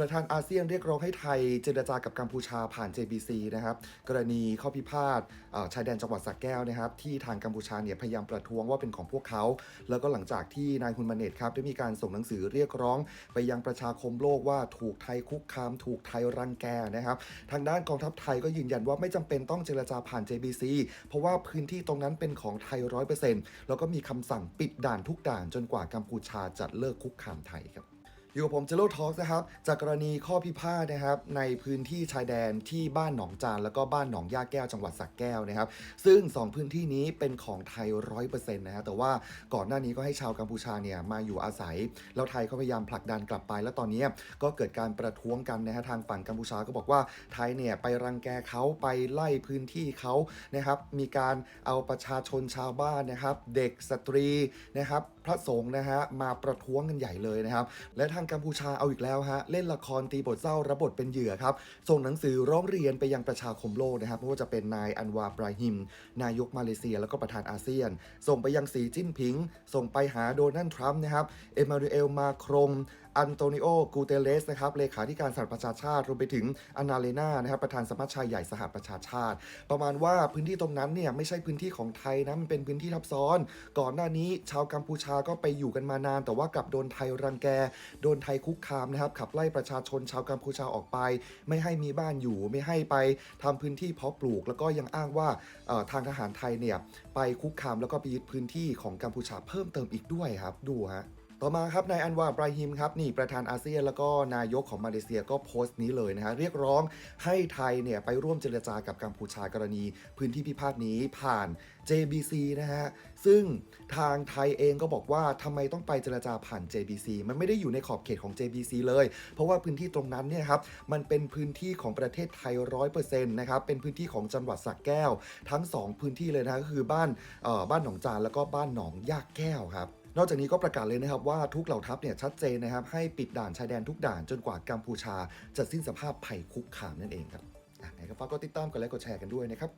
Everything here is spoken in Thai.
ประธานอาเซียนเรียกร้องให้ไทยเจรจากับกัมพูชาผ่าน JBC นะครับ กรณีข้อพิพาทชายแดนจังหวัดสักแก้วนะครับ ที่ทางกัมพูชาเนี่ยพยายามประท้วงว่าเป็นของพวกเขา แล้วก็หลังจากที่นายฮุนมาเนตครับได้มีการส่งหนังสือเรียกร้อง ไปยังประชาคมโลกว่าถูกไทยคุกคาม ถูกไทยรังแกนะครับ ทางด้านกองทัพไทยก็ยืนยันว่าไม่จำเป็นต้องเจรจาผ่าน JBC เพราะว่าพื้นที่ตรงนั้นเป็นของไทยร้อยเปอร์เซ็นต์แล้วก็มีคำสั่งปิดด่านทุกด่านจนกว่ากัมพูชาจะเลิกคุกคามไทยครับ อยู่กับผมเจโร่ทอล์กนะครับ จากกรณีข้อพิพาทนะครับ ในพื้นที่ชายแดนที่บ้านหนองจาน แล้วก็บ้านหนองย่าแก้วจังหวัดสักแก้วนะครับ ซึ่ง 2 พื้นที่นี้เป็นของไทยร้อยเปอร์เซ็นต์นะฮะแต่ว่าก่อนหน้านี้ก็ให้ชาวกัมพูชาเนี่ยมาอยู่อาศัย แล้วไทยก็พยายามผลักดันกลับไป แล้วตอนนี้ก็เกิดการประท้วงกันนะฮะทางฝั่งกัมพูชาก็บอกว่าไทยเนี่ยไปรังแกเขาไปไล่พื้นที่เขานะครับมีการเอาประชาชนชาวบ้านนะครับ เด็กสตรีนะครับ ระสงฆ์นะฮะมาประท้วงกันใหญ่เลยนะครับ และทางกัมพูชาเอาอีกแล้วฮะเล่นละครตีบทเศร้ารับบทเป็นเหยื่อครับ ส่งหนังสือร้องเรียนไปยังประชาคมโลกนะครับไม่ว่าจะเป็นนายอันวาบราฮิม นายกมาเลเซีย แล้วก็ประธานอาเซียน ส่งไปยังสีจิ้นผิง ส่งไปหาโดนัลด์ทรัมป์นะครับเอมานูเอลมาครงอันโตนิโอ กูเตเลสนะครับเลขาธิการสหประชาชาติรวมไปถึงอนาเลนานะครับประธานสมัชชาใหญ่สหประชาชาติ ประมาณว่าพื้นที่ตรงนั้นเนี่ยไม่ใช่พื้นที่ของไทยนะมันเป็นพื้นที่ทับซ้อน ก่อนหน้านี้ชาวกัมพูชาก็ไปอยู่กันมานาน แต่ว่ากลับโดนไทยรังแก โดนไทยคุกคามนะครับขับไล่ประชาชนชาวกัมพูชาออกไป ไม่ให้มีบ้านอยู่ไม่ให้ไปทำพื้นที่เพาะปลูก แล้วก็ยังอ้างว่าทางทหารไทยเนี่ยไปคุกคามแล้วก็ไปยึดพื้นที่ของกัมพูชาเพิ่มเติมอีกด้วยครับดูฮะ ต่อมาครับนายอันวาบราฮิมครับนี่ประธานอาเซียนแล้วก็นายกของมาเลเซียก็โพสต์นี้เลยนะฮะเรียกร้องให้ไทยเนี่ยไปร่วมเจรจากับกัมพูชากรณี พื้นที่พิพาทนี้ผ่าน JBC นะฮะซึ่งทางไทยเองก็บอกว่าทำไมต้องไปเจรจาผ่าน JBC มันไม่ได้อยู่ในขอบเขตของ JBC เลย เพราะว่าพื้นที่ตรงนั้นเนี่ยครับมันเป็นพื้นที่ของประเทศไทยร้อยเปอร์เซ็นต์นะครับเป็นพื้นที่ของจังหวัดสระแก้ว ทั้งสองพื้นที่เลยนะก็คือบ้านเอ่อบ้านหนองจานแล้วก็บ้านหนองยากแก้วครับ นอกจากนี้ก็ประกาศเลยนะครับว่าทุกเหล่าทัพเนี่ยชัดเจนนะครับให้ปิดด่านชายแดนทุกด่านจนกว่ากัมพูชาจะสิ้นสภาพภัยคุกคามนั่นเองครับอะไหนก็ฝากกดติดตามกันและกดแชร์กันด้วยนะครับ